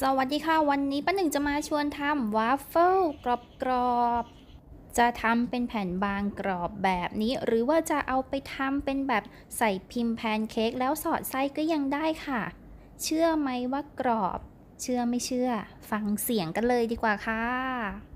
สวัสดีค่ะ วันนี้ป้าหนึ่งจะมาชวนทำวาฟเฟิลกรอบๆ จะทำเป็นแผ่นบางกรอบแบบนี้ หรือว่าจะเอาไปทำเป็นแบบใส่พิมพ์แพนเค้กแล้วสอดไส้ก็ยังได้ค่ะ เชื่อไหมว่ากรอบ เชื่อไม่เชื่อ ฟังเสียงกันเลยดีกว่าค่ะ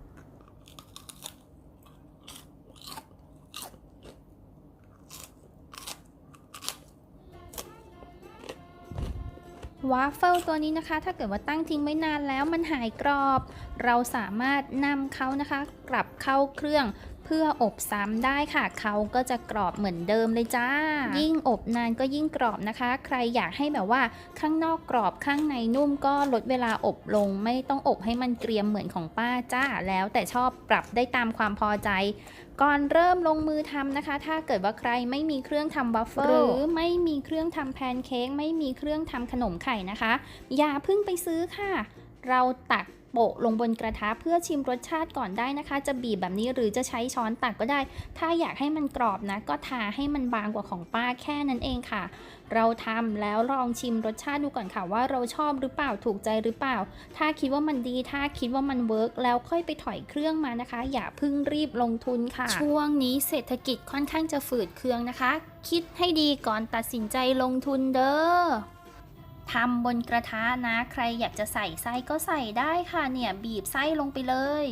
วาฟเฟิลตัวนี้นะคะ ถ้าเกิดว่าตั้งทิ้งไว้นานแล้วมันหายกรอบ เราสามารถนำเขานะคะ กลับเข้าเครื่อง เพื่ออบซ้ำได้ค่ะ เขาก็จะกรอบเหมือนเดิมเลยจ้า ยิ่งอบนานก็ยิ่งกรอบนะคะ ใครอยากให้แบบว่าข้างนอกกรอบข้างในนุ่มก็ลดเวลาอบลง ไม่ต้องอบให้มันเกรียมเหมือนของป้าจ้า แล้วแต่ชอบปรับได้ตามความพอใจก่อนเริ่มลงมือทำนะคะ ถ้าเกิดว่าใครไม่มีเครื่องทำวัฟเฟิลหรือไม่มีเครื่องทำแพนเค้กไม่มีเครื่องทำขนมไข่นะคะ อย่าเพิ่งไปซื้อค่ะ เราตัก โปะลงบนกระทะเพื่อชิมรสชาติก่อนได้นะคะ จะบีบแบบนี้หรือจะใช้ช้อนตักก็ได้ ถ้าอยากให้มันกรอบนะ ก็ทาให้มันบางกว่าของป้าแค่นั้นเองค่ะ เราทำแล้วลองชิมรสชาติดูก่อนค่ะ ว่าเราชอบหรือเปล่าถูกใจหรือเปล่า ถ้าคิดว่ามันดี ถ้าคิดว่ามันเวิร์กแล้วค่อยไปถอยเครื่องมานะคะ อย่าเพิ่งรีบลงทุนค่ะ ช่วงนี้เศรษฐกิจค่อนข้างจะฝืดเคืองนะคะ คิดให้ดีก่อนตัดสินใจลงทุนเด้อ ทำบนกระทะนะ ใครอยากจะใส่ไส้ก็ใส่ได้ค่ะเนี่ยบีบไส้ลงไปเลย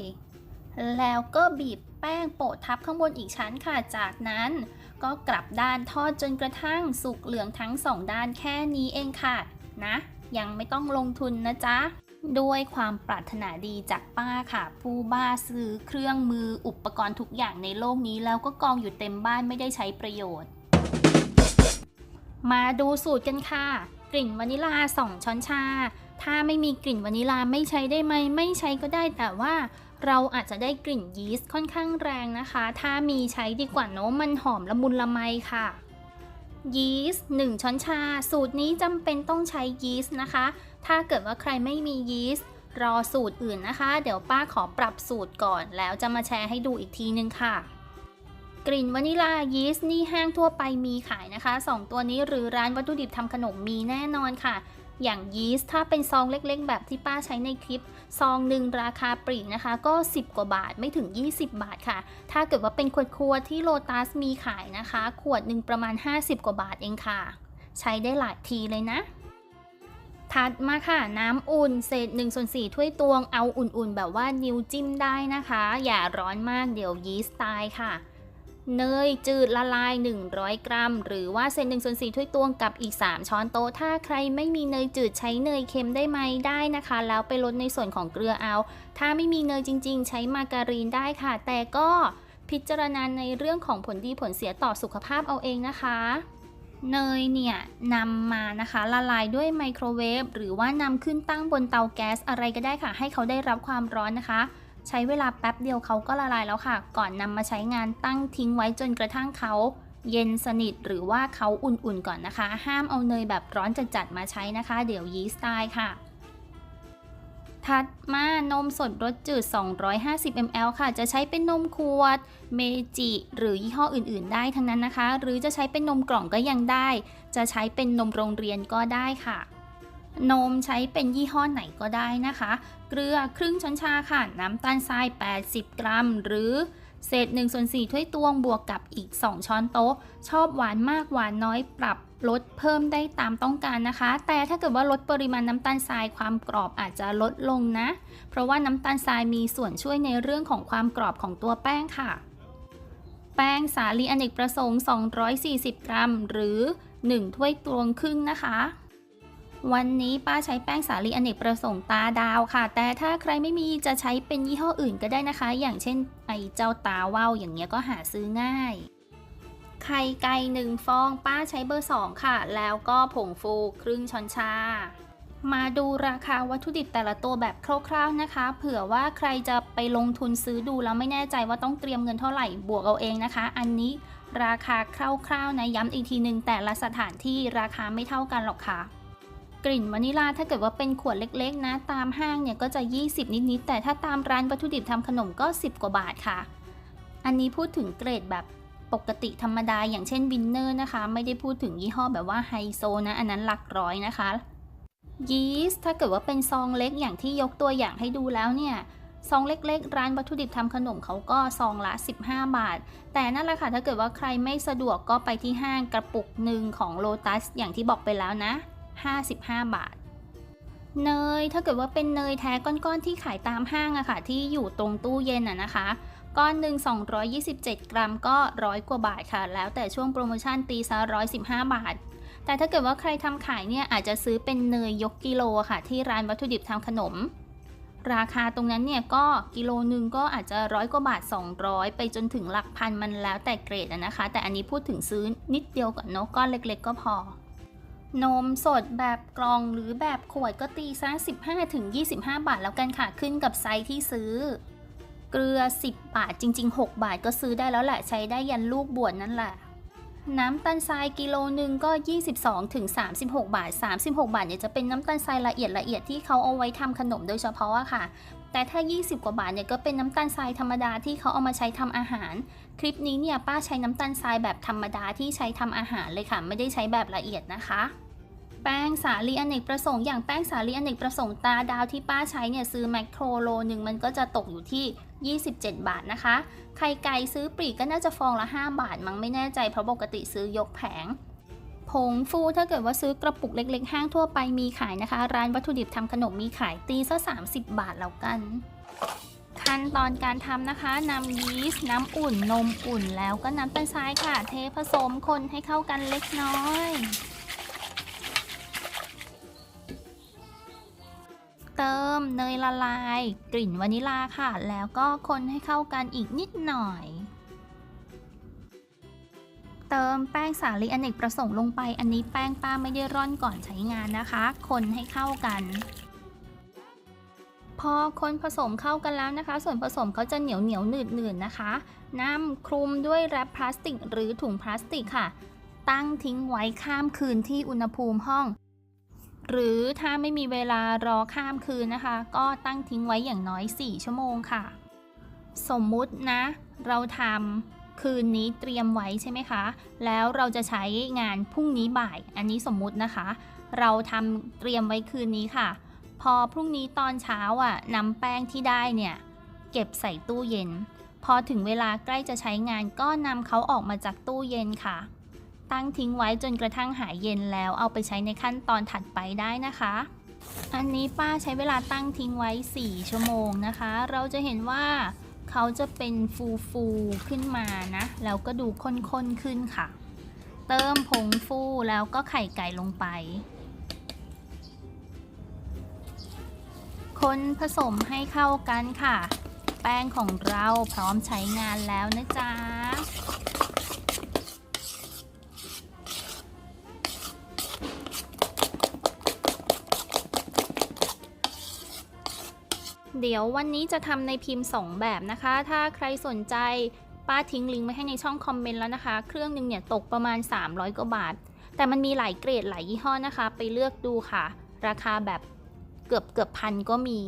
แล้วก็บีบแป้งโปะทับข้างบนอีกชั้นค่ะ จากนั้น ก็กลับด้านทอดจนกระทั่งสุกเหลืองทั้งสองด้านแค่นี้เองค่ะนะ ยังไม่ต้องลงทุนนะจ๊ะด้วยความปรารถนาดีจากป้าค่ะ ผู้บ้าซื้อเครื่องมืออุปกรณ์ทุกอย่างในโลกนี้ แล้วก็กองอยู่เต็มบ้านไม่ได้ใช้ประโยชน์ มาดูสูตรกันค่ะ กลิ่นวานิลา 2 ช้อนชา ถ้าไม่มีกลิ่นวานิลาไม่ใช้ได้ไหม ไม่ใช้ก็ได้ แต่ว่าเราอาจจะได้กลิ่นยีสต์ค่อนข้างแรงนะคะ ถ้ามีใช้ดีกว่าเนอะมันหอมละมุนละไมค่ะยีสต์1ช้อนชา สูตรนี้จำเป็นต้องใช้ยีสต์นะคะ ถ้าเกิดว่าใครไม่มียีสต์รอสูตรอื่นนะคะ เดี๋ยวป้าขอปรับสูตรก่อนแล้วจะมาแชร์ให้ดูอีกทีนึงค่ะ กลิ่นวานิลายีสต์นี่ห้างทั่วไปมีขายนะคะ 2 ตัวนี้หรือร้านวัตถุดิบทำขนมมีแน่นอนค่ะ อย่างยีสต์ถ้าเป็นซองเล็กๆ แบบที่ป้าใช้ในคลิป ซองหนึ่งราคาปลีนะคะ ก็ 10 กว่าบาทไม่ถึง 20 บาทค่ะ ถ้าเกิดว่าเป็นขวดขวดๆที่โลตัสมีขายนะคะ ขวดหนึ่งประมาณ 50 กว่าบาทเองค่ะ ใช้ได้หลายทีเลยนะถัดมาค่ะ น้ำอุ่นเศษ1ส่วน4ถ้วยตวงเอาอุ่นๆ แบบว่านิ้วจิ้มได้นะคะ อย่าร้อนมากเดี๋ยวยีสต์ตายค่ะ เนยจืดละลาย 100 กรัม หรือว่าเศษ1ส่วน4ถ้วยตวงกับอีก 3 ช้อนโต๊ะ ถ้าใครไม่มีเนยจืดใช้เนยเค็มได้ไหมได้นะคะ แล้วไปลดในส่วนของเกลือเอา ถ้าไม่มีเนยจริง ๆ ใช้มาการีนได้ค่ะ แต่ก็พิจารณาในเรื่องของผลดีผลเสียต่อสุขภาพเอาเองนะคะเนยเนี่ยนำมานะคะละลายด้วยไมโครเวฟหรือว่านำขึ้นตั้งบนเตาแก๊สอะไรก็ได้ค่ะ ให้เขาได้รับความร้อนนะคะ ใช้เวลาแป๊บเดียวเขาก็ละลายแล้วค่ะ ก่อนนำมาใช้งานตั้งทิ้งไว้จนกระทั่งเขาเย็นสนิทหรือว่าเขาอุ่นๆก่อนนะคะ ห้ามเอาเนยแบบร้อนจัดๆมาใช้นะคะ เดี๋ยวยีสต์ตายค่ะ ถัดมานมสดรสจืด 250 ml ค่ะ จะใช้เป็นนมขวด เมจิ หรือยี่ห้ออื่นๆ ได้ทั้งนั้นนะคะ หรือจะใช้เป็นนมกล่องก็ยังได้ จะใช้เป็นนมโรงเรียนก็ได้ค่ะนมใช้เป็นยี่ห้อไหนก็ได้นะคะ เกลือครึ่งช้อนชาค่ะ น้ำตาลทราย 80 กรัม หรือเศษ1ส่วน4ถ้วยตวงบวกกับอีก 2 ช้อนโต๊ะ ชอบหวานมากหวานน้อยปรับลดเพิ่มได้ตามต้องการนะคะ แต่ถ้าเกิดว่าลดปริมาณน้ำตาลทรายความกรอบอาจจะลดลงนะ เพราะว่าน้ำตาลทรายมีส่วนช่วยในเรื่องของความกรอบของตัวแป้งค่ะ แป้งสาลีอเนกประสงค์ 240 กรัม หรือ 1 ถ้วยตวงครึ่งนะคะ วันนี้ป้าใช้แป้งสาลีอเนกประสงค์ตาดาวค่ะ แต่ถ้าใครไม่มีจะใช้เป็นยี่ห้ออื่นก็ได้นะคะ อย่างเช่น ไอเจ้าตาว่าวอย่างเงี้ยก็หาซื้อง่าย ไข่ไก่หนึ่งฟองป้าใช้เบอร์ 2 ค่ะ แล้วก็ผงฟูครึ่งช้อนชา มาดูราคาวัตถุดิบแต่ละตัวแบบคร่าวๆนะคะ เผื่อว่าใครจะไปลงทุนซื้อดูแล้วไม่แน่ใจว่าต้องเตรียมเงินเท่าไหร่บวกเอาเองนะคะ อันนี้ราคาคร่าวๆนะย้ำอีกทีหนึ่งแต่ละสถานที่ราคาไม่เท่ากันหรอกค่ะ กลิ่นวานิลาถ้าเกิดว่าเป็นขวดเล็กๆ นะ ตามห้างเนี่ยก็จะ 20 นิดๆ แต่ถ้าตามร้านวัตถุดิบทำขนมก็ 10 กว่าบาทค่ะ อันนี้พูดถึงเกรดแบบปกติธรรมดาอย่างเช่นวินเนอร์นะคะ ไม่ได้พูดถึงยี่ห้อแบบว่าไฮโซนะ อันนั้นหลักร้อยนะคะยีสต์ถ้าเกิดว่าเป็นซองเล็กอย่างที่ยกตัวอย่างให้ดูแล้วเนี่ยซองเล็กๆ ร้านวัตถุดิบทำขนมเขาก็ซองละ 15 บาท แต่นั่นแหละค่ะถ้าเกิดว่าใครไม่สะดวกก็ไปที่ห้างกระปุกหนึ่งของโลตัสอย่างที่บอกไปแล้วนะ 55 บาท เนยถ้าเกิดว่าเป็นเนยแท้ก้อนๆที่ขายตามห้างอะค่ะที่อยู่ตรงตู้เย็นอะนะคะก้อนหนึ่ง227 กรัมก็ร้อยกว่าบาทค่ะ แล้วแต่ช่วงโปรโมชั่นตีซะ115 บาท แต่ถ้าเกิดว่าใครทำขายเนี่ยอาจจะซื้อเป็นเนยยกกิโลค่ะ ที่ร้านวัตถุดิบทำขนม ราคาตรงนั้นเนี่ยก็กิโลหนึ่งก็อาจจะร้อยกว่าบาท 200 ไปจนถึงหลักพันมันแล้วแต่เกรดอะนะคะ แต่อันนี้พูดถึงซื้อนิดเดียวก่อนเนาะก้อนเล็ก ๆ ก็พอ นมสดแบบกล่องหรือแบบขวดก็ตีซะ15-25 บาทแล้วกันค่ะ ขึ้นกับไซส์ที่ซื้อ เกลือ 10 บาทจริง ๆ 6 บาทก็ซื้อได้แล้วแหละ ใช้ได้ยันลูกบวชนั่นแหละ น้ำตาลทรายกิโลหนึ่งก็ 22ถึง36 บาท 36 บาทเนี่ยจะเป็นน้ำตาลทรายละเอียดละเอียดที่เขาเอาไว้ทำขนมโดยเฉพาะค่ะ แต่ถ้า 20 กว่าบาทเนี่ยก็เป็นน้ำตาลทรายธรรมดาที่เขาเอามาใช้ทำอาหาร คลิปนี้เนี่ยป้าใช้น้ำตาลทรายแบบธรรมดาที่ใช้ทำอาหารเลยค่ะ ไม่ได้ใช้แบบละเอียดนะคะแป้งสาลีอเนกประสงค์อย่างแป้งสาลีอเนกประสงค์ตาดาวที่ป้าใช้เนี่ยซื้อแมคโครโลหนึ่งมันก็จะตกอยู่ที่ 27 บาทนะคะ ไข่ไก่ซื้อปลีกก็น่าจะฟองละ 5 บาทมั้งไม่แน่ใจเพราะปกติซื้อยกแผง ผงฟูถ้าเกิดว่าซื้อกระปุกเล็กๆ ห้างทั่วไปมีขายนะคะ ร้านวัตถุดิบทำขนมมีขายตีซะ30 บาทแล้วกัน ขั้นตอนการทำนะคะนำยีสต์น้ำอุ่นนมอุ่นแล้วก็น้ำตาลทรายค่ะ เทผสมคนให้เข้ากันเล็กน้อยเติมเนยละลาย กลิ่นวานิลาค่ะ แล้วก็คนให้เข้ากันอีกนิดหน่อย เติมแป้งสาลีอเนกประสงค์ลงไป อันนี้แป้งป้าไม่ได้ร่อนก่อนใช้งานนะคะ คนให้เข้ากัน พอคนผสมเข้ากันแล้วนะคะ ส่วนผสมเขาจะเหนียวเหนียวหนืดหนืดนะคะนำคลุมด้วยแรปพลาสติก หรือถุงพลาสติกค่ะ ตั้งทิ้งไว้ข้ามคืนที่อุณหภูมิห้อง หรือถ้าไม่มีเวลารอข้ามคืนนะคะ ก็ตั้งทิ้งไว้อย่างน้อย 4 ชั่วโมงค่ะ สมมุตินะ เราทำ คืนนี้เตรียมไว้ใช่ไหมคะ แล้วเราจะใช้งานพรุ่งนี้บ่าย อันนี้สมมุตินะคะ เราทำเตรียมไว้คืนนี้ค่ะ พอพรุ่งนี้ตอนเช้าอะนำแป้งที่ได้เนี่ย เก็บใส่ตู้เย็น พอถึงเวลาใกล้จะใช้งานก็นำเขาออกมาจากตู้เย็นค่ะ ตั้งทิ้งไว้จนกระทั่งหายเย็นแล้วเอาไปใช้ในขั้นตอนถัดไปได้นะคะอันนี้ป้าใช้เวลาตั้งทิ้งไว้ 4 ชั่วโมงนะคะ เราจะเห็นว่า เขาจะเป็นฟูฟูขึ้นมานะ แล้วก็ดูข้นๆขึ้นค่ะ เติมผงฟูแล้วก็ไข่ไก่ลงไป คนผสมให้เข้ากันค่ะ แป้งของเราพร้อมใช้งานแล้วนะจ๊ะ เดี๋ยววันนี้จะทำในพิมพ์ 2 แบบนะคะ ถ้าใครสนใจป้าทิ้งลิงก์ไว้ให้ในช่องคอมเมนต์แล้วนะคะ เครื่องหนึ่งเนี่ยตกประมาณ 300 กว่าบาท แต่มันมีหลายเกรดหลายยี่ห้อนะคะ ไปเลือกดูค่ะ ราคาแบบเกือบเกือบพันก็มี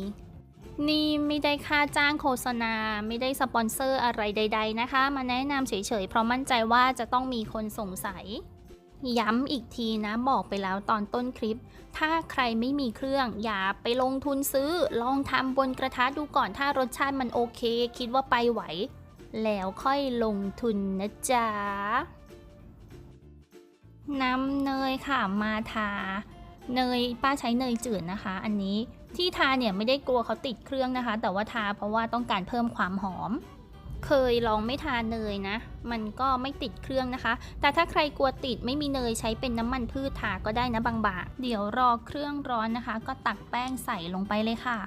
นี่ไม่ได้ค่าจ้างโฆษณา ไม่ได้สปอนเซอร์อะไรใด ๆ นะคะ มาแนะนำเฉยๆ เพราะมั่นใจว่าจะต้องมีคนสงสัย ย้ำอีกทีนะบอกไปแล้วตอนต้นคลิป ถ้าใครไม่มีเครื่อง อย่าไปลงทุนซื้อ ลองทำบนกระทะดูก่อนถ้ารสชาติมันโอเค คิดว่าไปไหว แล้วค่อยลงทุนนะจ๊ะน้ำเนยค่ะมาทา เนยป้าใช้เนยจืดนะคะ อันนี้ที่ทาเนี่ยไม่ได้กลัวเขาติดเครื่องนะคะ แต่ว่าทาเพราะว่าต้องการเพิ่มความหอม เคยลองไม่ทาเนยนะ มันก็ไม่ติดเครื่องนะคะ แต่ถ้าใครกลัวติดไม่มีเนยใช้เป็นน้ำมันพืชทาก็ได้นะบางๆเดี๋ยวรอเครื่องร้อนนะคะ ก็ตักแป้งใส่ลงไปเลยค่ะ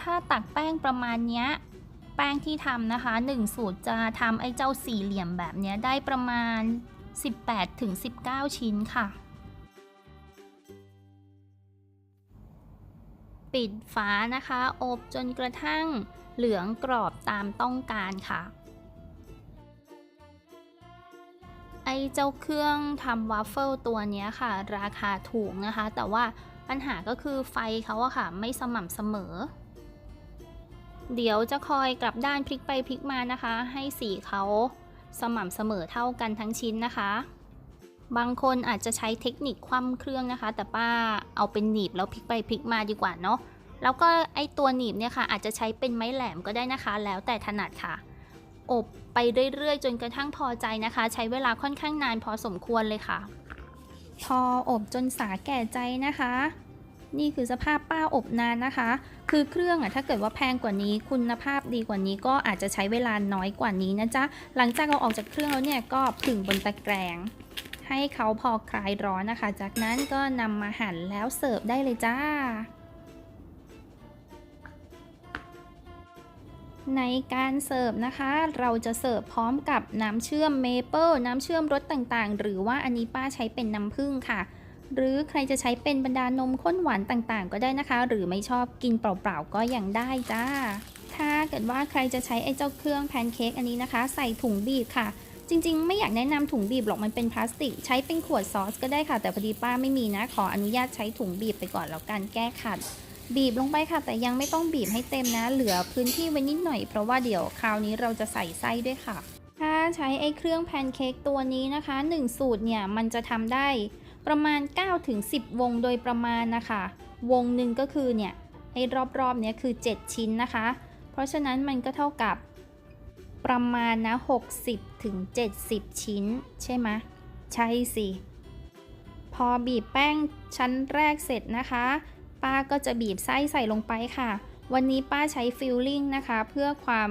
ถ้าตักแป้งประมาณเนี้ยแป้งที่ทำนะคะ 1 สูตรจะทำไอ้เจ้าสี่เหลี่ยมแบบนี้ได้ประมาณ 18-19 ชิ้นค่ะ ปิดฝานะคะ อบจนกระทั่ง เหลืองกรอบตามต้องการค่ะ ไอเจ้าเครื่องทำวาฟเฟิลตัวนี้ค่ะ ราคาถูกนะคะ แต่ว่าปัญหาก็คือไฟเขาอะค่ะไม่สม่ำเสมอ เดี๋ยวจะคอยกลับด้านพลิกไปพลิกมานะคะ ให้สีเขาสม่ำเสมอเท่ากันทั้งชิ้นนะคะ บางคนอาจจะใช้เทคนิคคว่ำเครื่องนะคะ แต่ป้าเอาเป็นหนีบแล้วพลิกไปพลิกมาดีกว่าเนาะ แล้วก็ไอตัวหนีบเนี่ยค่ะ อาจจะใช้เป็นไม้แหลมก็ได้นะคะ แล้วแต่ถนัดค่ะ อบไปเรื่อยๆ จนกระทั่งพอใจนะคะ ใช้เวลาค่อนข้างนานพอสมควรเลยค่ะ พออบจนสาแก่ใจนะคะ นี่คือสภาพป้าอบนานนะคะ คือเครื่องอะถ้าเกิดว่าแพงกว่านี้คุณภาพดีกว่านี้ก็อาจจะใช้เวลาน้อยกว่านี้นะจ๊ะหลังจากเราออกจากเครื่องแล้วเนี่ยก็ผึ่งบนตะแกรงให้เขาพอคลายร้อนนะคะ จากนั้นก็นำมาหั่นแล้วเสิร์ฟได้เลยจ้า ในการเสิร์ฟนะคะ เราจะเสิร์ฟพร้อมกับน้ำเชื่อมเมเปิลน้ำเชื่อมรสต่างๆ หรือว่าอันนี้ป้าใช้เป็นน้ำผึ้งค่ะ หรือใครจะใช้เป็นบรรดานมข้นหวานต่างๆ ก็ได้นะคะ หรือไม่ชอบกินเปล่าๆก็ยังได้จ้า ถ้าเกิดว่าใครจะใช้ไอ้เจ้าเครื่องแพนเค้กอันนี้นะคะ ใส่ถุงบีบค่ะจริงๆ ไม่อยากแนะนำถุงบีบหรอกมันเป็นพลาสติก ใช้เป็นขวดซอสก็ได้ค่ะ แต่พอดีป้าไม่มีนะ ขออนุญาตใช้ถุงบีบไปก่อนแล้วกันแก้ขัด บีบลงไปค่ะ แต่ยังไม่ต้องบีบให้เต็มนะ เหลือพื้นที่ไว้นิดหน่อย เพราะว่าเดี๋ยวคราวนี้เราจะใส่ไส้ด้วยค่ะ ถ้าใช้ไอ้เครื่องแพนเค้กตัวนี้นะคะ 1 สูตรเนี่ยมันจะทำได้ประมาณ 9-10 วงโดยประมาณนะคะ วงหนึ่งก็คือเนี่ยไอ้รอบๆเนี้ยคือ 7 ชิ้นนะคะ เพราะฉะนั้นมันก็เท่ากับประมาณนะ 60ถึง70 ชิ้น ใช่ไหมใช่สิ พอบีบแป้งชั้นแรกเสร็จนะคะ ป้าก็จะบีบไส้ใส่ลงไปค่ะ วันนี้ป้าใช้ฟิลลิ่งนะคะ เพื่อความ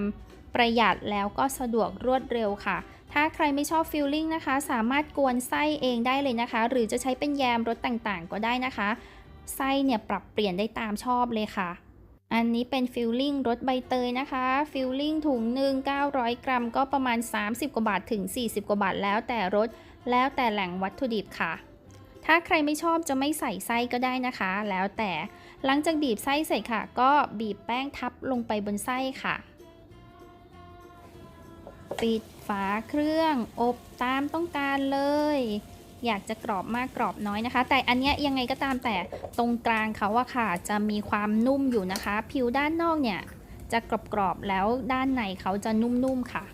ประหยัดแล้วก็สะดวกรวดเร็วค่ะ ถ้าใครไม่ชอบฟิลลิ่งนะคะ สามารถกวนไส้เองได้เลยนะคะ หรือจะใช้เป็นแยมรสต่างๆ ก็ได้นะคะ ไส้เนี่ยปรับเปลี่ยนได้ตามชอบเลยค่ะ อันนี้เป็นฟิลลิ่งรสใบเตยนะคะ ฟิลลิ่งถุงหนึ่ง900 กรัม ก็ประมาณ 30 กว่าบาทถึง 40 กว่าบาทแล้วแต่รส แล้วแต่แหล่งวัตถุดิบค่ะ ถ้าใครไม่ชอบจะไม่ใส่ไส้ก็ได้นะคะ แล้วแต่หลังจากบีบไส้เสร็จค่ะ ก็บีบแป้งทับลงไปบนไส้ค่ะ ปิดฝาเครื่องอบตามต้องการเลย อยากจะกรอบมากกรอบน้อยนะคะ แต่อันเนี้ยยังไงก็ตามแต่ตรงกลางเขาอะค่ะ จะมีความนุ่มอยู่นะคะ ผิวด้านนอกเนี่ยจะกรอบๆแล้วด้านในเขาจะนุ่มๆค่ะ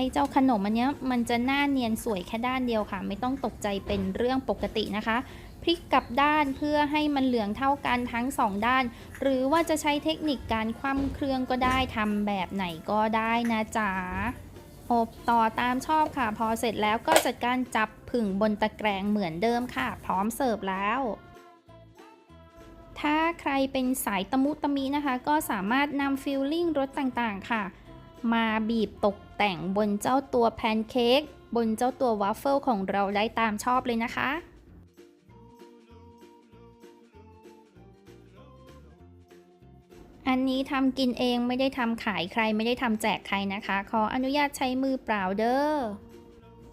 อ้เจ้าขนมอันนี้มันจะหน้าเนียนสวยแค่ด้านเดียวค่ะ ไม่ต้องตกใจเป็นเรื่องปกตินะคะพลิกกลับด้านเพื่อให้มันเหลืองเท่ากันทั้งสองด้าน หรือว่าจะใช้เทคนิคการคว่ำเครื่องก็ได้ทำแบบไหนก็ได้นะจ๊ะอบต่อตามชอบค่ะ พอเสร็จแล้วก็จัดการจับผึ่งบนตะแกรงเหมือนเดิมค่ะ พร้อมเสิร์ฟแล้ว ถ้าใครเป็นสายตะมุตะมินะคะ ก็สามารถนำฟิลลิ่งรสต่างๆค่ะ มาบีบตกแต่งบนเจ้าตัวแพนเค้กบนเจ้าตัววัฟเฟิลของเราได้ตามชอบเลยนะคะ อันนี้ทำกินเองไม่ได้ทำขายใครไม่ได้ทำแจกใครนะคะ ขออนุญาตใช้มือเปล่าเด้อ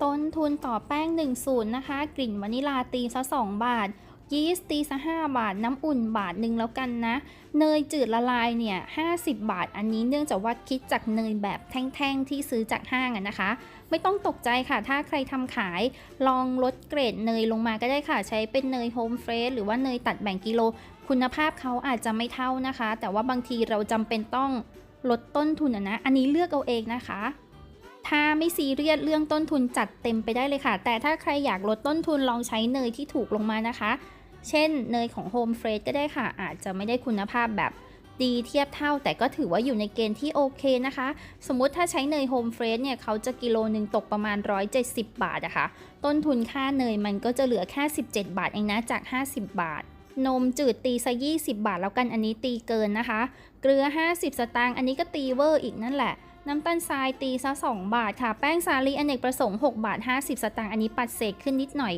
ต้นทุนต่อแป้ง1สูตรนะคะ กลิ่นวานิลาตีซะ2บาท ยีสต์ตีซะ5บาท น้ำอุ่นบาทหนึ่งแล้วกันนะ เนยจืดละลายเนี่ย 50 บาท อันนี้เนื่องจากว่าคิดจากเนยแบบแท่งๆ ที่ซื้อจากห้างนะคะ ไม่ต้องตกใจค่ะ ถ้าใครทำขายลองลดเกรดเนยลงมาก็ได้ค่ะ ใช้เป็นเนยโฮมเฟรชหรือว่าเนยตัดแบ่งกิโล คุณภาพเขาอาจจะไม่เท่านะคะ แต่ว่าบางทีเราจำเป็นต้องลดต้นทุนอะนะ อันนี้เลือกเอาเองนะคะถ้าไม่ซีเรียสเรื่องต้นทุนจัดเต็มไปได้เลยค่ะ แต่ถ้าใครอยากลดต้นทุนลองใช้เนยที่ถูกลงมานะคะ เช่นเนยของ Home Fresh ก็ได้ค่ะ อาจจะไม่ได้คุณภาพแบบดีเทียบเท่า แต่ก็ถือว่าอยู่ในเกณฑ์ที่โอเคนะคะ สมมุติถ้าใช้เนย Home Fresh เนี่ยเขาจะกิโลหนึ่งตกประมาณ 170 บาทอะคะ่ะต้นทุนค่าเนยมันก็จะเหลือแค่ 17 บาทเองนะจาก 50 บาท นมจืดตีซะ20 บาทแล้วกันอันนี้ตีเกินนะคะ เกลือ 50 สตางค์อันนี้ก็ตีเวอร์อีกนั่นแหละ น้ำตาลทรายตีซะ 2 บาทค่ะ แป้งสาลีอเนกประสงค์6บาท50 สตางค์อันนี้ปัดเศษขึ้นนิดหน่อย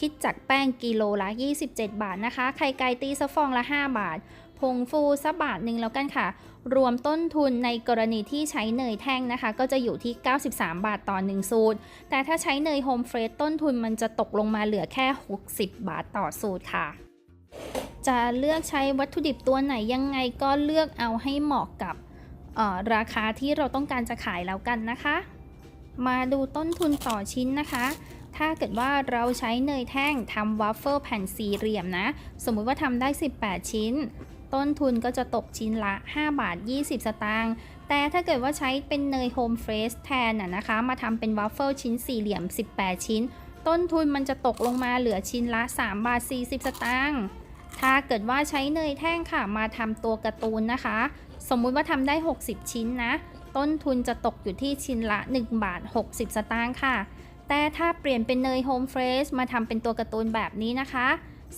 คิดจากแป้งกิโลละ 27 บาทนะคะ ไข่ไก่ตีซะฟองละ 5 บาท ผงฟูซะบาทหนึ่งแล้วกันค่ะ รวมต้นทุนในกรณีที่ใช้เนยแท่งนะคะ ก็จะอยู่ที่ 93 บาทต่อ 1 สูตร แต่ถ้าใช้เนยโฮมเฟรชต้นทุนมันจะตกลงมาเหลือแค่ 60 บาทต่อสูตรค่ะจะเลือกใช้วัตถุดิบตัวไหนยังไงก็เลือกเอาให้เหมาะกับ ราคาที่เราต้องการจะขายแล้วกันนะคะ มาดูต้นทุนต่อชิ้นนะคะ ถ้าเกิดว่าเราใช้เนยแท่งทำวัฟเฟิลแผ่นสี่เหลี่ยมนะ สมมุติว่าทำได้ 18 ชิ้น ต้นทุนก็จะตกชิ้นละ 5 บาท 20 สตางค์ แต่ถ้าเกิดว่าใช้เป็นเนยโฮมเฟรชแทนน่ะนะคะ มาทำเป็นวัฟเฟิลชิ้นสี่เหลี่ยม 18 ชิ้น ต้นทุนมันจะตกลงมาเหลือชิ้นละ 3 บาท 40 สตางค์ถ้าเกิดว่าใช้เนยแท่งค่ะมาทำตัวการ์ตูนนะคะ สมมุติว่าทำได้ 60 ชิ้นนะ ต้นทุนจะตกอยู่ที่ชิ้นละ 1 บาท 60 สตางค์ค่ะ แต่ถ้าเปลี่ยนเป็นเนยโฮมเฟรชมาทำเป็นตัวการ์ตูนแบบนี้นะคะ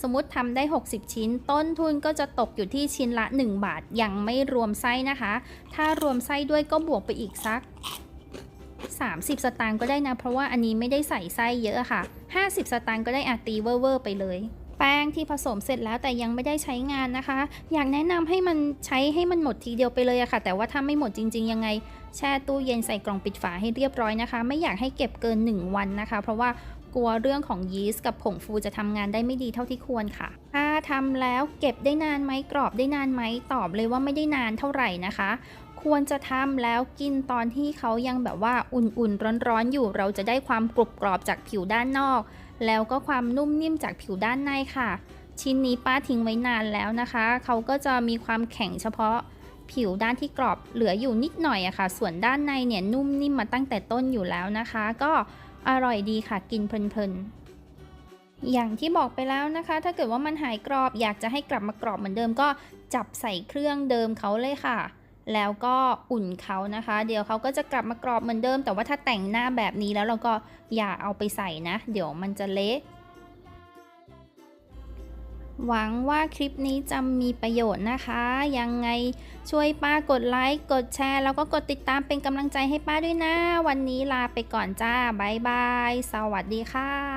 สมมติทำได้ 60 ชิ้น ต้นทุนก็จะตกอยู่ที่ชิ้นละ 1 บาท ยังไม่รวมไส้นะคะ ถ้ารวมไส้ด้วยก็บวกไปอีกสัก 30 สตางค์ก็ได้นะ เพราะว่าอันนี้ไม่ได้ใส่ไส้เยอะค่ะ 50 สตางค์ก็ได้อาตีเวอร์ๆไปเลย แป้งที่ผสมเสร็จแล้วแต่ยังไม่ได้ใช้งานนะคะ อยากแนะนำให้มันใช้ให้มันหมดทีเดียวไปเลยอะค่ะ แต่ว่าถ้าไม่หมดจริง ๆ ยังไง แช่ตู้เย็นใส่กล่องปิดฝาให้เรียบร้อยนะคะ ไม่อยากให้เก็บเกิน 1 วันนะคะ เพราะว่ากลัวเรื่องของยีสต์กับผงฟูจะทำงานได้ไม่ดีเท่าที่ควรค่ะถ้าทำแล้วเก็บได้นานไหมกรอบได้นานไหมตอบเลยว่าไม่ได้นานเท่าไหร่นะคะควรจะทำแล้วกินตอนที่เขายังแบบว่าอุ่นๆ ร้อนๆ อยู่ เราจะได้ความกรุบกรอบจากผิวด้านนอก แล้วก็ความนุ่มนิ่มจากผิวด้านในค่ะ ชิ้นนี้ป้าทิ้งไว้นานแล้วนะคะ เขาก็จะมีความแข็งเฉพาะผิวด้านที่กรอบเหลืออยู่นิดหน่อยอะค่ะ ส่วนด้านในเนี่ยนุ่มนิ่มมาตั้งแต่ต้นอยู่แล้วนะคะ ก็อร่อยดีค่ะกินเพลินๆ อย่างที่บอกไปแล้วนะคะ ถ้าเกิดว่ามันหายกรอบอยากจะให้กลับมากรอบเหมือนเดิมก็จับใส่เครื่องเดิมเขาเลยค่ะ แล้วก็อุ่นเขานะคะ เดี๋ยวเขาก็จะกลับมากรอบเหมือนเดิม แต่ว่าถ้าแต่งหน้าแบบนี้แล้วเราก็อย่าเอาไปใส่นะ เดี๋ยวมันจะเละหวังว่าคลิปนี้จะมีประโยชน์นะคะ ยังไงช่วยป้ากดไลค์ กดแชร์ แล้วก็กดติดตามเป็นกำลังใจให้ป้าด้วยนะ วันนี้ลาไปก่อนจ้า บ๊ายบาย สวัสดีค่ะ